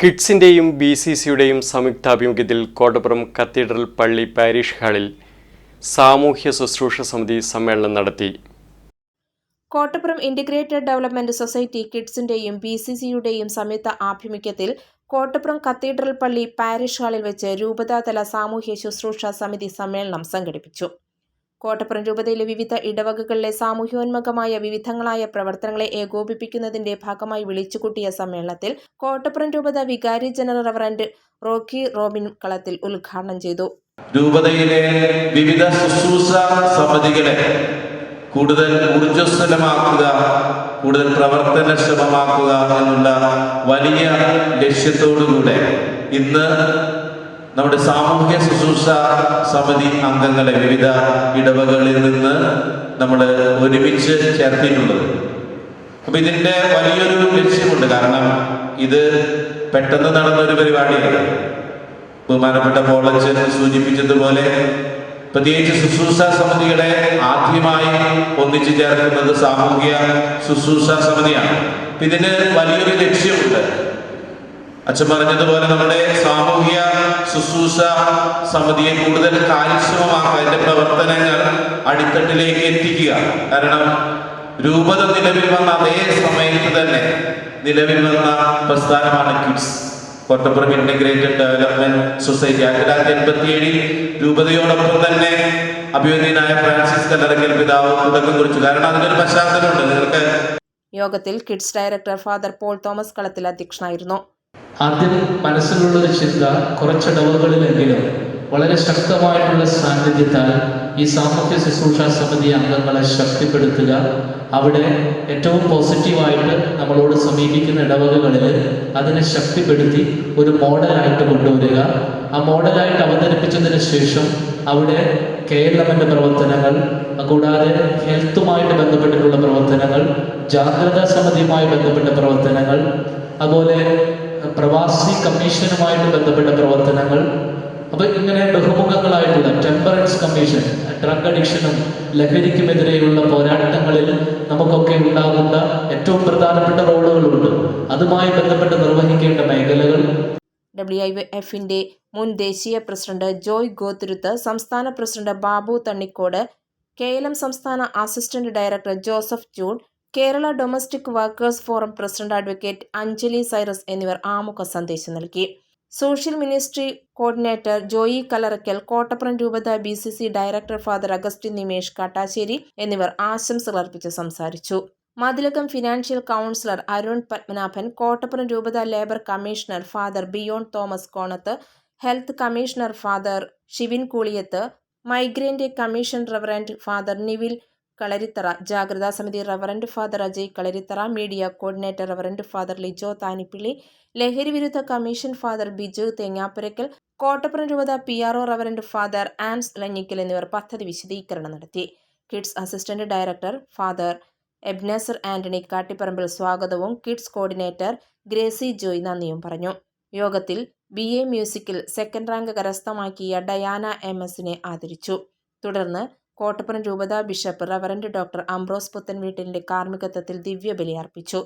കിഡ്സിന്റെയും B C സിയുടെയും സംയുക്താഭിമുഖ്യത്തിൽ Kottappuram cathedral പള്ളി പാരീഷ് ഹാളിൽ സാമൂഹ്യ ശുശ്രൂഷ സമിതി സമ്മേളനം നടത്തി. കോട്ടപ്പുറം ഇന്റഗ്രേറ്റഡ് ഡെവലപ്മെന്റ് സൊസൈറ്റി കിഡ്സിന്റെയും ബി സി സിയുടെയും സംയുക്ത ആഭിമുഖ്യത്തിൽ കോട്ടപ്പുറം കത്തീഡ്രൽ പള്ളി പാരീഷ് ഹാളിൽ വെച്ച് രൂപതാതല സാമൂഹ്യ ശുശ്രൂഷ സമിതി സമ്മേളനം സംഘടിപ്പിച്ചു. കോട്ടപ്പുറം രൂപതയിലെ വിവിധ ഇടവകകളിലെ സാമൂഹ്യോന്മുഖമായ വിവിധങ്ങളായ പ്രവർത്തനങ്ങളെ ഏകോപിപ്പിക്കുന്നതിന്റെ ഭാഗമായി വിളിച്ചുകൂട്ടിയ സമ്മേളനത്തിൽ കോട്ടപ്പുറം രൂപത വികാരി ജനറൽ റവറന്റ് റോക്കി റോബിൻ കളത്തിൽ ഉദ്ഘാടനം ചെയ്തു. രൂപതയിലെ വിവിധ ശുശ്രൂഷ സമിതികളെ കൂടുതൽ ഊർജസ്വലമാക്കുക കൂടുതൽ പ്രവർത്തനക്ഷമമാക്കുക എന്നുള്ള വലിയ ലക്ഷ്യത്തോടുകൂടെ ഇന്ന് നമ്മുടെ സാമൂഹ്യ ശുശ്രൂഷ സമിതി അംഗങ്ങളെ വിവിധ ഇടവകളിൽ നിന്ന് നമ്മൾ ഒരുമിച്ച് ചേർത്തിട്ടുള്ളത്. അപ്പൊ ഇതിന്റെ വലിയൊരു ലക്ഷ്യമുണ്ട്. കാരണം ഇത് പെട്ടെന്ന് നടന്ന ഒരു പരിപാടിയാണ്. ബഹുമാനപ്പെട്ട കോളേജ് സൂചിപ്പിച്ചതുപോലെ പ്രത്യേകിച്ച് ശുശ്രൂഷ സമിതികളെ ആദ്യമായി ഒന്നിച്ചു ചേർക്കുന്നത് സാമൂഹ്യ ശുശ്രൂഷ സമിതിയാണ്. ഇതിന് വലിയൊരു ലക്ഷ്യമുണ്ട്. അച്ഛൻ പറഞ്ഞതുപോലെ നമ്മുടെ സാമൂഹ്യ ശുശ്രൂഷ സമിതിയെ കൂടുതൽ കാര്യക്ഷമമാക്കുക അതിന്റെ പ്രവർത്തനങ്ങൾ അടിത്തട്ടിലേക്ക് എത്തിക്കുക. കാരണം രൂപത നിലവിൽ വന്ന അതേ സമയത്ത് തന്നെ നിലവിൽ വന്ന പ്രസ്ഥാനമാണ് KIDS. Kottappuram integrated development society. ആയിരത്തി തൊള്ളായിരത്തി എൺപത്തി ഏഴിൽ രൂപതയോടൊപ്പം തന്നെ അഭിമന്യനായ ഫ്രാൻസിസ് കല്ലറക്കൽ പിതാവ് തുടക്കം കുറിച്ചു. കാരണം അതിനൊരു പശ്ചാത്തലമുണ്ട്. നിങ്ങൾക്ക് യോഗത്തിൽ KIDS director father Paul Thomas Kalathil അധ്യക്ഷനായിരുന്നു. ആദ്യം മനസ്സിലുള്ളൊരു ചിന്ത കുറച്ചിടവുകളിലെങ്കിലും വളരെ ശക്തമായിട്ടുള്ള സാന്നിധ്യത്താൽ ഈ സാമൂഹ്യ ശുശ്രൂഷ സമിതി അംഗങ്ങളെ ശക്തിപ്പെടുത്തുക. അവിടെ ഏറ്റവും പോസിറ്റീവായിട്ട് നമ്മളോട് സമീപിക്കുന്ന ഇടവകകളിൽ അതിനെ ശക്തിപ്പെടുത്തി ഒരു മോഡലായിട്ട് കൊണ്ടുവരിക. ആ മോഡലായിട്ട് അവതരിപ്പിച്ചതിന് ശേഷം അവിടെ കേരളത്തിന്റെ പ്രവർത്തനങ്ങൾ കൂടാതെ ഹെൽത്തുമായിട്ട് ബന്ധപ്പെട്ടിട്ടുള്ള പ്രവർത്തനങ്ങൾ ജാഗ്രതാ സമിതിയുമായി ബന്ധപ്പെട്ട പ്രവർത്തനങ്ങൾ അതുപോലെ പ്രവാസി കമ്മീഷനുമായിട്ട് ബന്ധപ്പെട്ട പ്രവർത്തനങ്ങൾ. അപ്പൊ ഇങ്ങനെ ബഹുമുഖങ്ങളായിട്ടുള്ള ടെമ്പറൻസ് കമ്മീഷൻ ഡ്രഗ് അഡിക്ഷനും ലഹരിക്കുമെതിരെയുള്ള പോരാട്ടങ്ങളിൽ നമുക്കൊക്കെ ഉണ്ടാകുന്ന ഏറ്റവും പ്രധാനപ്പെട്ട റോളുകളുണ്ട്. അതുമായി ബന്ധപ്പെട്ട് നിർവഹിക്കേണ്ട മേഖലകൾ. ഡബ്ല്യു ഐ എഫിന്റെ മുൻ ദേശീയ പ്രസിഡന്റ് ജോയ് ഗോതിരുത്ത് സംസ്ഥാന president Babu Thannikode K L M സംസ്ഥാന assistant director Joseph June Kerala domestic workers forum president advocate Anjali Cyrus എന്നിവർ ആമുഖ സന്ദേശം നൽകി. Social ministry coordinator Joy Kalarakkal Kottappuram രൂപത B C C director father Augustine Nimesh Kattassery എന്നിവർ ആശംസകൾ അർപ്പിച്ച് സംസാരിച്ചു. മതിലകം ഫിനാൻഷ്യൽ കൗൺസിലർ അരുൺ പത്മനാഭൻ കോട്ടപ്പുറം രൂപത labour commissioner father Biyon Thomas Konath health commissioner father Shivin Kooliyath migrant commission reverend father Nivil Kalarithara. ജാഗ്രതാ സമിതി reverend father Ajay Kalarithara media coordinator reverend father Lijo Thanipilly ലഹരി വിരുദ്ധ commission father Biju തേങ്ങാപ്പുരയ്ക്കൽ Kottappuram രൂപത P R O reverend father Ans Lanjikkal എന്നിവർ പദ്ധതി വിശദീകരണം നടത്തി. KIDS assistant director father Ebenezer Antony Kattiparambil സ്വാഗതവും കിഡ്സ് കോർഡിനേറ്റർ ഗ്രേസി ജോയ് നന്ദിയും പറഞ്ഞു. യോഗത്തിൽ ബി എ മ്യൂസിക്കിൽ സെക്കൻഡ് റാങ്ക് കരസ്ഥമാക്കിയ ഡയാന എം എസിനെ ആദരിച്ചു. തുടർന്ന് കോട്ടപ്പുറം രൂപതാ ബിഷപ്പ് റവറന്റ് ഡോക്ടർ അംബ്രോസ് പുത്തൻവീട്ടിലിന്റെ കാർമ്മികത്വത്തിൽ ദിവ്യബലി അർപ്പിച്ചു